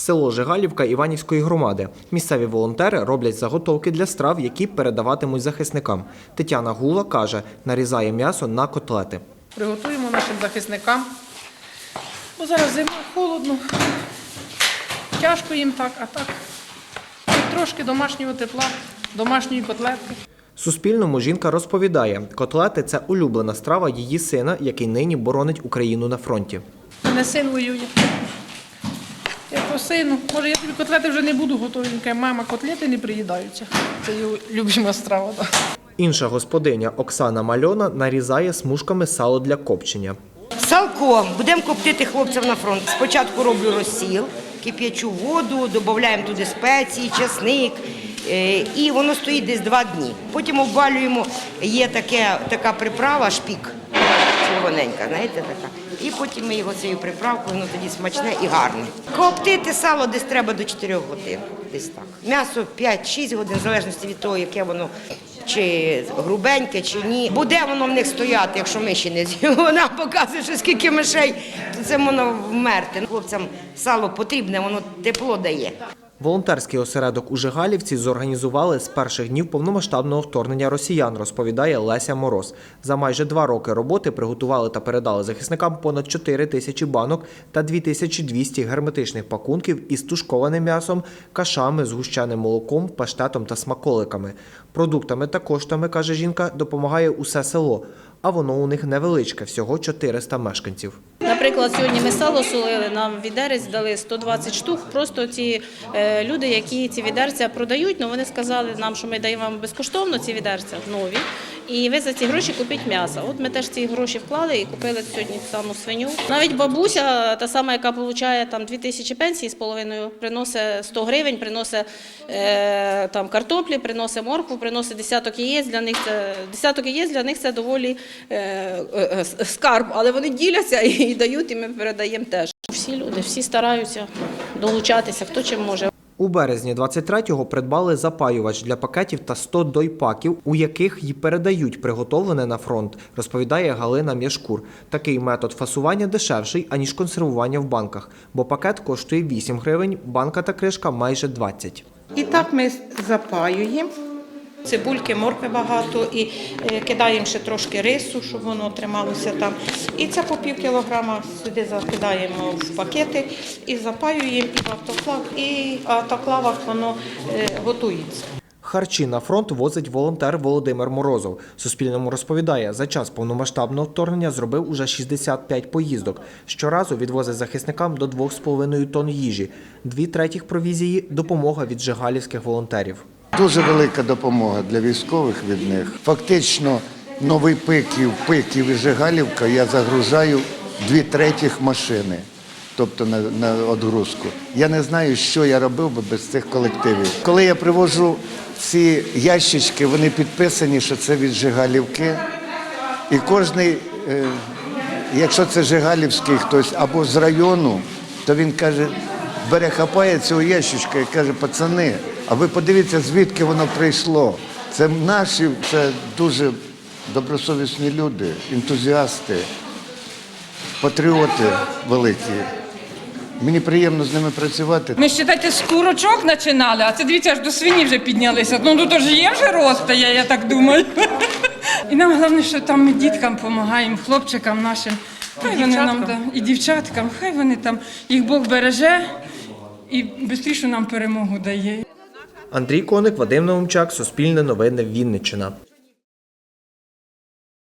Село Жигалівка Іванівської громади. Місцеві волонтери роблять заготовки для страв, які передаватимуть захисникам. Тетяна Гула каже, нарізає м'ясо на котлети. Приготуємо нашим захисникам. Бо зараз зима, холодно. Тяжко їм так, а так. І трошки домашнього тепла, домашньої котлетки. Суспільному жінка розповідає, котлети це улюблена страва її сина, який нині боронить Україну на фронті. Мене син воює. По сину, може я тобі котлети вже не буду каже, мама, котлети не приїдаються. Це його любима страва. Так. Інша господиня Оксана Мальона нарізає смужками сало для копчення. Салком будемо коптити хлопцям на фронт. Спочатку роблю розсіл, кип'ячу воду, додаємо туди спеції, чесник. е, І воно стоїть десь два дні. Потім обвалюємо, є таке, така приправа, шпік, червоненька, знаєте, така. І потім ми його цією приправкою, воно тоді смачне і гарне. Коптити сало десь треба до 4 годин. Десь так. М'ясо 5-6 годин, в залежності від того, яке воно чи грубеньке, чи ні. Буде воно в них стояти, якщо миші не з'їмо. Вона показує, що скільки мишей, то це воно вмерти. Хлопцям сало потрібне, воно тепло дає. Волонтерський осередок у Жигалівці зорганізували з перших днів повномасштабного вторгнення росіян, розповідає Леся Мороз. За майже два роки роботи приготували та передали захисникам понад 4 тисячі банок та 2200 герметичних пакунків із тушкованим м'ясом, кашами, згущеним молоком, паштетом та смаколиками. Продуктами та коштами, каже жінка, допомагає усе село, а воно у них невеличке, всього 400 мешканців. Наприклад, сьогодні ми сало солили, нам відерець дали 120 штук. Просто ці е, люди, які ці відерця продають, ну вони сказали нам, що ми даємо вам безкоштовно ці відерця нові, і ви за ці гроші купіть м'ясо. От ми теж ці гроші вклали і купили сьогодні саму свиню. Навіть бабуся, та сама, яка отримує там 2 тисячі пенсії з половиною, приносить 100 гривень, приносить е, там картоплі, приносить моркву, приносить десяток яєць. Для них це десяток яєць для них це доволі е, е, е, скарб, але вони діляться і дають, і ми передаємо теж. Всі люди, всі стараються долучатися, хто чим може. У березні 23-го придбали запаювач для пакетів та 100 дойпаків, у яких й передають приготовлене на фронт, розповідає Галина М'яшкур. Такий метод фасування дешевший, аніж консервування в банках, бо пакет коштує 8 гривень, банка та кришка майже 20. І так ми запаюємо. Цибульки, моркви багато і е, кидаємо ще трошки рису, щоб воно трималося там. І це по пів кілограма сюди закидаємо в пакети і запаюємо і в автоклав, і в автоклавах воно е, готується. Харчі на фронт возить волонтер Володимир Морозов. Суспільному розповідає, за час повномасштабного вторгнення зробив уже 65 поїздок. Щоразу відвозить захисникам до 2,5 тонн їжі. Дві третіх провізії – допомога від жигалівських волонтерів. Дуже велика допомога для військових від них. Фактично, новий пиків, пиків і Жигалівка я загружаю дві третіх машини, тобто на, на одгрузку. Я не знаю, що я робив би без цих колективів. Коли я привожу ці ящички, вони підписані, що це від Жигалівки. І кожний, е, якщо це Жигалівський хтось або з району, то він каже, бере, хапає цього ящичка і каже, пацани, а ви подивіться, звідки воно прийшло. Це наші, це дуже добросовісні люди, ентузіасти, патріоти великі. Мені приємно з ними працювати. Ми считайте, з курочок починали, а це дивіться, аж до свині вже піднялися. Ну тут ж є вже роста, я, я так думаю. І нам головне, що там ми діткам допомагаємо, хлопчикам нашим. Хай вони нам да, і дівчаткам, хай вони там їх Бог береже і швидше нам перемогу дає. Андрій Коник, Вадим Наумчак, Суспільне новини, Вінниччина.